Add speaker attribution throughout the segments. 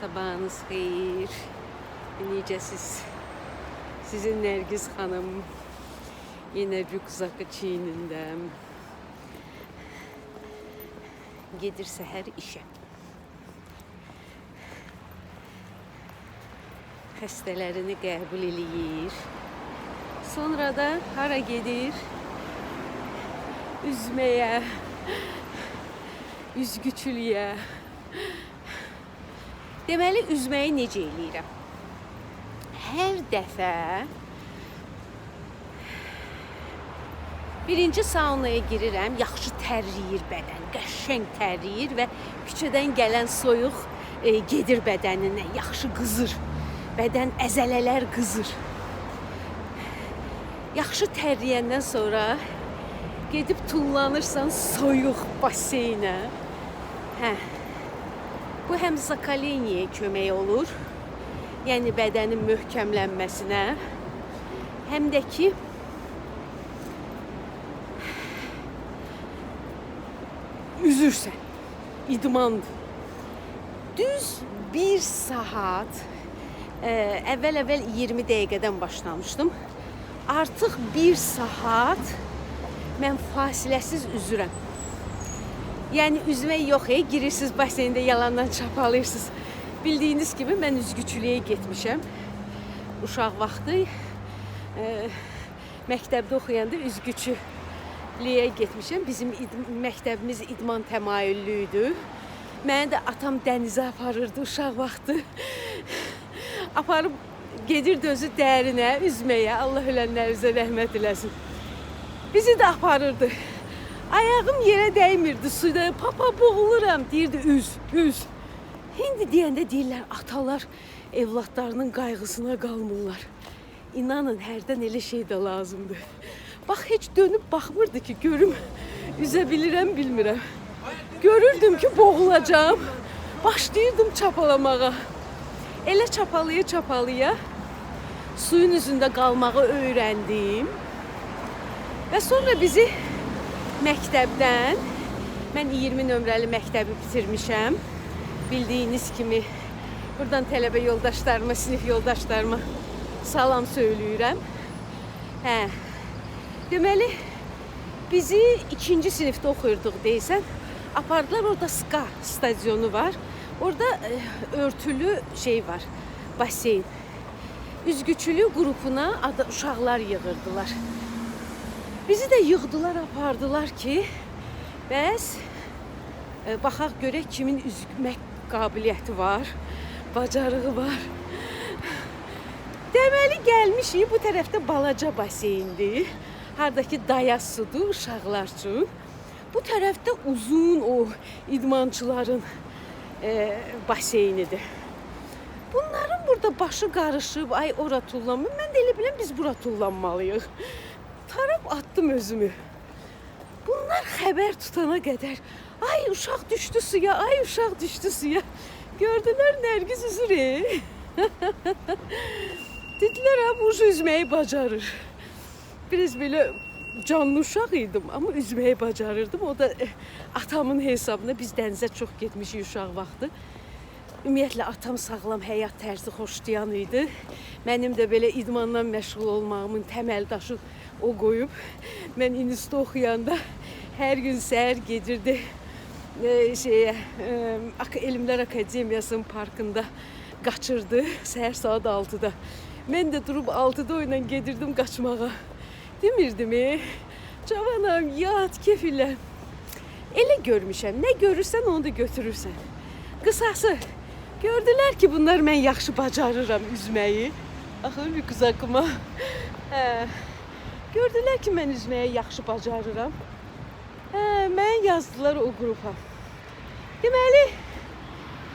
Speaker 1: Sabahınız xeyir. Necəsiz? Sizin Nərgiz xanım yenə rükzakı çiynində. Gedir səhər işə. Xəstələrini qəbul eləyir. Sonra da hara gedir? Üzməyə, üzgüçülüyə. Deməli üzməyi necə eləyirəm? Hər dəfə birinci saunaya girirəm, yaxşı tərləyir bədən, qəşəng tərləyir və küçədən gələn soyuq e, gedir bədəninə, yaxşı qızır. Bədən əzələlər qızır. Yaxşı tərləyəndən sonra gedib tullanırsan soyuq baseynə. Hə. Bu həm zakaleniyə kömək olur. Yəni bədənin möhkəmlənməsinə, həm də ki üzürsən. İdmandır. Düz bir saat e, əvvəl-əvvəl 20 dəqiqədən başlamışdım. Artıq bir saat mən fasiləsiz üzürəm. Yəni üzmək yox, ey, girirsiniz baseyndə yalandan çapalayırsınız. Bildiyiniz kimi mən üzgüçülüyə getmişəm. Uşaq vaxtı e, məktəbdə oxuyanda üzgüçülüyə getmişəm. Bizim id məktəbimiz idman təmayüllü idi. Məni də atam dənizə aparırdı uşaq vaxtı. Aparıb gedirdi özü dərinə, üzməyə. Allah ölənlərinizə rəhmət eləsin. Bizi də aparırdı. Ayağım yerə dəymirdi suda. Papa boğuluram deyirdi üz, üz. İndi deyəndə deyirlər atalar evladlarının qayğısına qalmırlar. İnanın hərdən elə şey də lazımdır. Bax heç dönüb baxmırdı ki, görüm üzə bilmirəm. Görürdüm ki, boğulacağam. Başlayırdım çapalamağa. Elə çapalaya çapalaya suyun üzündə qalmağı öyrəndim. Və sonra bizi məktəbdən mən 20 nömrəli məktəbi bitirmişəm. Bildiyiniz kimi buradan tələbə yoldaşlarıma, sinif yoldaşlarıma salam söyləyirəm. Hə. Deməli bizi ikinci sinifdə oxuyurduq deyəsən. Apardılar orada ska stadionu var. Orada e, örtülü şey var. Baseyn. Üzgüçülük qrupuna uşaqlar yığırdılar. Bizi də yığdılar, apardılar ki, bəs e, baxaq görək kimin üzmək qabiliyyəti var, bacarığı var. Deməli gəlmişik bu tərəfdə balaca baseyndir. Hardakı dayaz sudur uşaqlar üçün. Bu tərəfdə uzun o idmançıların e, baseynidir. Bunların burada başı qarışıb, ay ora tullanmır. Mən də elə biləm biz bura tullanmalıyıq. Tarab attım özümü. Bunlar xəbər tutana qədər ay uşaq düşdü suya, ay uşaq düşdü suya. Gördülər Nərgiz üzür. e. Dedilər ha bu üzməyi bacarır. Biraz belə canlı uşaq idim, amma üzməyi bacarırdım. O da eh, atamın hesabına biz dənizə çox getmişik uşaq vaxtı. Ümumiyyətlə atam sağlam həyat tərzi xoşlayan idi. Mənim də belə idmanla məşğul olmağımın təməl daşı o qoyub. Mən institutda oxuyanda hər gün səhər gedirdi e, şeyə e, Ak- Elmlər Akademiyasının parkında qaçırdı səhər saat 6-da. Mən də durub 6-da o ilə gedirdim qaçmağa. Demirdim, e, cavanam, yat, kef ilə. Elə görmüşəm. Nə görürsən onu da götürürsən. Qısası, gördülər ki, bunlar mən yaxşı bacarıram üzməyi. Axır bir qız haqqıma. Hə. Gördülər ki, mən üzməyi yaxşı bacarıram. Hə, mən yazdılar o qrupa. Deməli,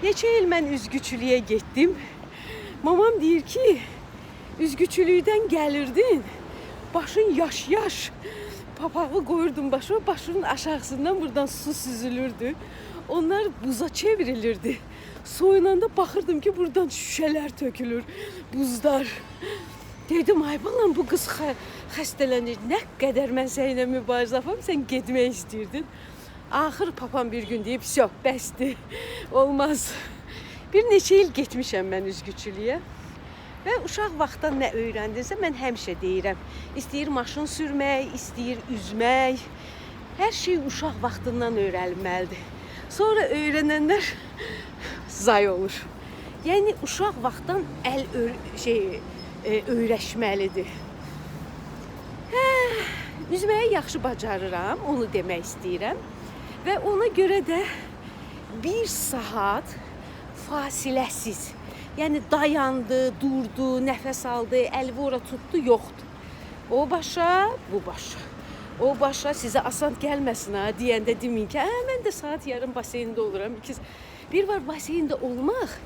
Speaker 1: neçə il mən üzgüçülüyə getdim. Mamam deyir ki, üzgüçülükdən gəlirdin. Başın yaş-yaş. Papağı qoyurdum başıma, başının aşağısından buradan su süzülürdü. Onlar buza çevrilirdi. Soyunanda baxırdım ki, buradan şüşələr tökülür, buzlar. Dedim, ay balam bu qız Nə qədər mən səninlə mübarizə aparım, sən getmək istəyirdin. Axır papam bir gün deyib, "Vsyo, bəsdir. Olmaz. Bir neçə il getmişəm mən üzgüçülüyə. Və uşaq vaxtdan nə öyrəndinsə mən həmişə deyirəm. İstəyir maşın sürmək, istəyir üzmək. Hər şey uşaq vaxtından öyrənilməlidir. Sonra öyrənənlər zay olur. Yəni uşaq vaxtdan əl şey e, öyrəşməlidir. Hə, üzməyi yaxşı bacarıram, onu demək istəyirəm. Və ona görə də 1 saat fasiləsiz. Yəni dayandı, durdu, nəfəs aldı, əli ora tutdu, yoxdur. O başa, bu başa. O başa sizə asan gəlməsin ha deyəndə deməyin ki, hə mən də saat yarım baseyndə oluram. İkiz bir var baseyndə olmaq,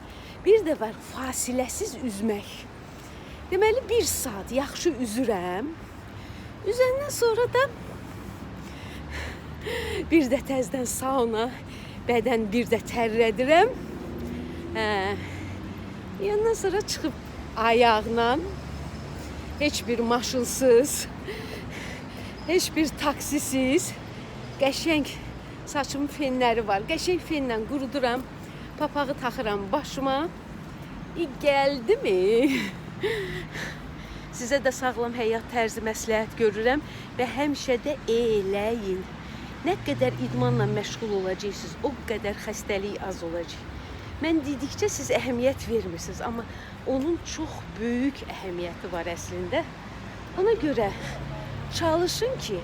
Speaker 1: bir də var fasiləsiz üzmək. Deməli 1 saat yaxşı üzürəm. Üzəndən sonra da bir də təzdən sauna, bədən bir də tərlədirəm. Hə. Yandan sonra çıxıb ayaqla heç bir maşınsız, heç taksisiz qəşəng saçımın fenləri var. Qəşəng fenlə quruduram. Papağı taxıram başıma. İ gəldimi? Sizə də sağlam həyat tərzi məsləhət görürəm və həmişə də eləyin. Nə qədər idmanla məşğul olacaqsınız, o qədər xəstəlik az olacaq. Mən dedikcə siz əhəmiyyət vermirsiniz, amma onun çox böyük əhəmiyyəti var əslində. Ona görə çalışın ki,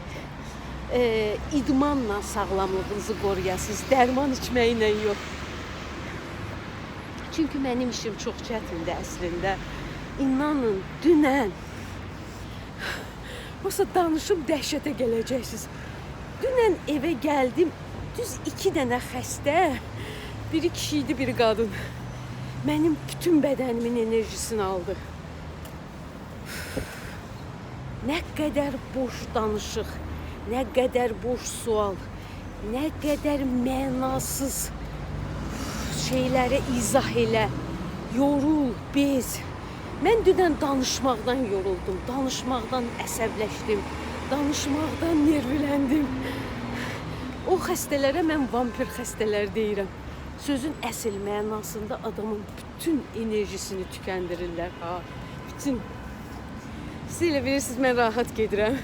Speaker 1: e, idmanla sağlamlığınızı qoruyasınız, dərman içməklə yox. Çünki mənim işim çox çətindir əslində. İnanın, dünən Olsa danışım dəhşətə gələcəksiniz. Dünən evə gəldim. Düz iki dənə xəstə, biri kişi idi, biri qadın. Mənim bütün bədənimin enerjisini aldı. Nə qədər boş danışıq, nə qədər boş sual, nə qədər mənasız şeylərə izah elə. Yorul, bez. Mən dünən danışmaqdan yoruldum, danışmaqdan əsəbləşdim, danışmaqdan nervləndim. O xəstələrə mən vampir xəstələr deyirəm. Sözün əsl mənasında adamın bütün enerjisini tükəndirirlər ha. Bütün Siz elə bilirsiniz mən rahat gedirəm.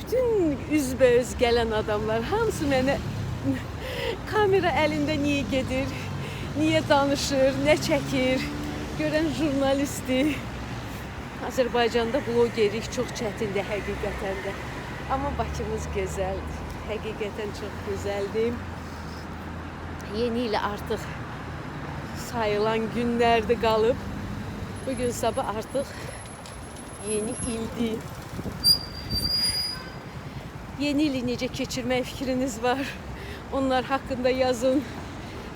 Speaker 1: Bütün üzbəüz gələn adamlar hamısı mənə kamera əlində niyə gedir, niyə danışır, nə çəkir, görən jurnalistdir. Azərbaycanda blogerlik çox çətindir həqiqətən də. Amma Bakımız gözəldir. Həqiqətən çox gözəldir. Yeni ilə artıq sayılan günlərdə qalıb. Bu gün sabah artıq yeni ildir. Yeni ili necə keçirmək fikriniz var? Onlar haqqında yazın.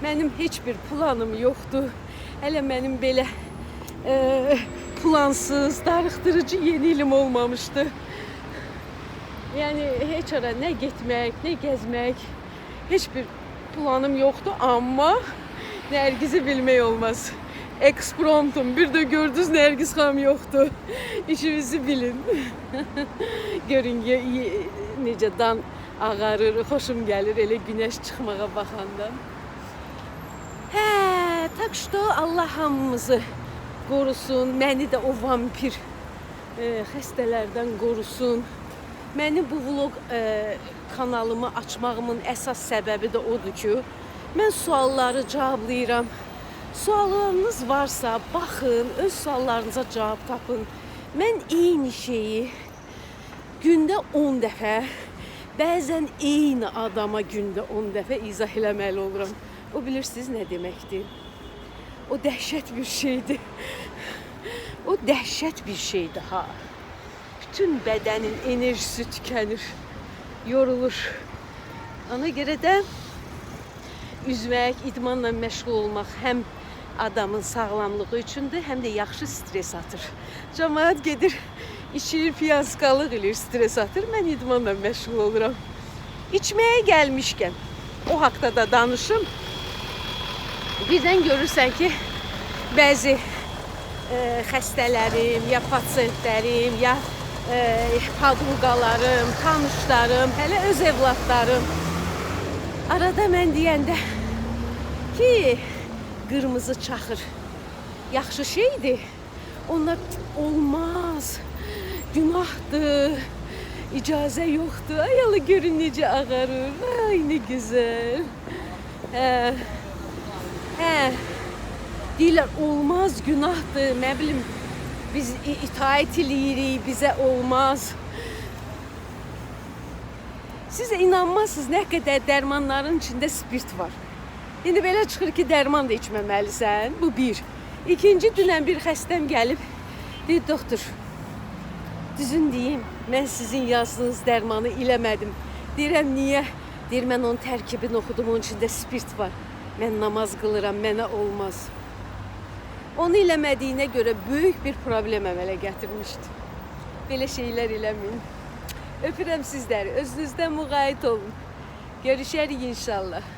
Speaker 1: Mənim heç bir planım yoxdur. Hələ mənim belə e, plansız, darıxdırıcı yeni ilim olmamışdı. Yəni heç ara nə getmək, nə gəzmək, heç bir planım yoxdur, amma Nərgizi bilmək olmaz. Ekspromptum. Bir də gördünüz Nərgiz xanım yoxdur. İşinizi bilin. Görün ye, ye, necə dan ağarır, xoşum gəlir elə günəş çıxmağa baxanda. Hə, tak что Allah hamımızı qorusun, məni də o vampir e, xəstələrdən qorusun. Məni bu vlog e, kanalımı açmağımın əsas səbəbi də odur ki, mən sualları cavablayıram. Suallarınız varsa baxın, öz suallarınıza cavab tapın. Mən eyni şeyi gündə 10 dəfə, bəzən eyni adama gündə 10 dəfə izah eləməli oluram. O bilirsiniz nə deməkdir? O dəhşət bir şeydir. O dəhşət bir şeydir ha. Bütün bədənin enerjisi tükənir, yorulur. Ona görə də üzmək, idmanla məşğul olmaq həm adamın sağlamlığı üçündür, həm də yaxşı stres atır. Cəmaət gedir, içir, piyasqalıq eləyir, stres atır. Mən idmanla məşğul oluram. İçməyə gəlmişkən o haqqda da danışım. Birdən görürsən ki, bəzi e, xəstələrim, ya pasiyentlərim, ya e, padruqalarım, tanışlarım, hələ öz evladlarım arada mən deyəndə ki, qırmızı çaxır yaxşı şeydir. Onlar olmaz. Günahdır. İcazə yoxdur. Ay Allah görün necə ağarır. Ay nə gözəl. Hə. Hə. Deyirlər olmaz, günahdır. Nə bilim biz itaat eləyirik, bizə olmaz. Siz inanmazsınız nə qədər dərmanların içində spirt var. İndi belə çıxır ki, dərman da içməməlisən. Bu bir. İkinci dünən bir xəstəm gəlib. Deyir, doktor, düzün deyim, mən sizin yazdığınız dərmanı eləmədim. Deyirəm, niyə? Deyir, mən onun tərkibini oxudum, onun içində spirt var. Mən namaz qılıram, mənə olmaz. Onu eləmədiyinə görə böyük bir problem əmələ gətirmişdi. Belə şeylər eləməyin. Öpürəm sizləri. Özünüzdən müğayət olun. Görüşərik inşallah.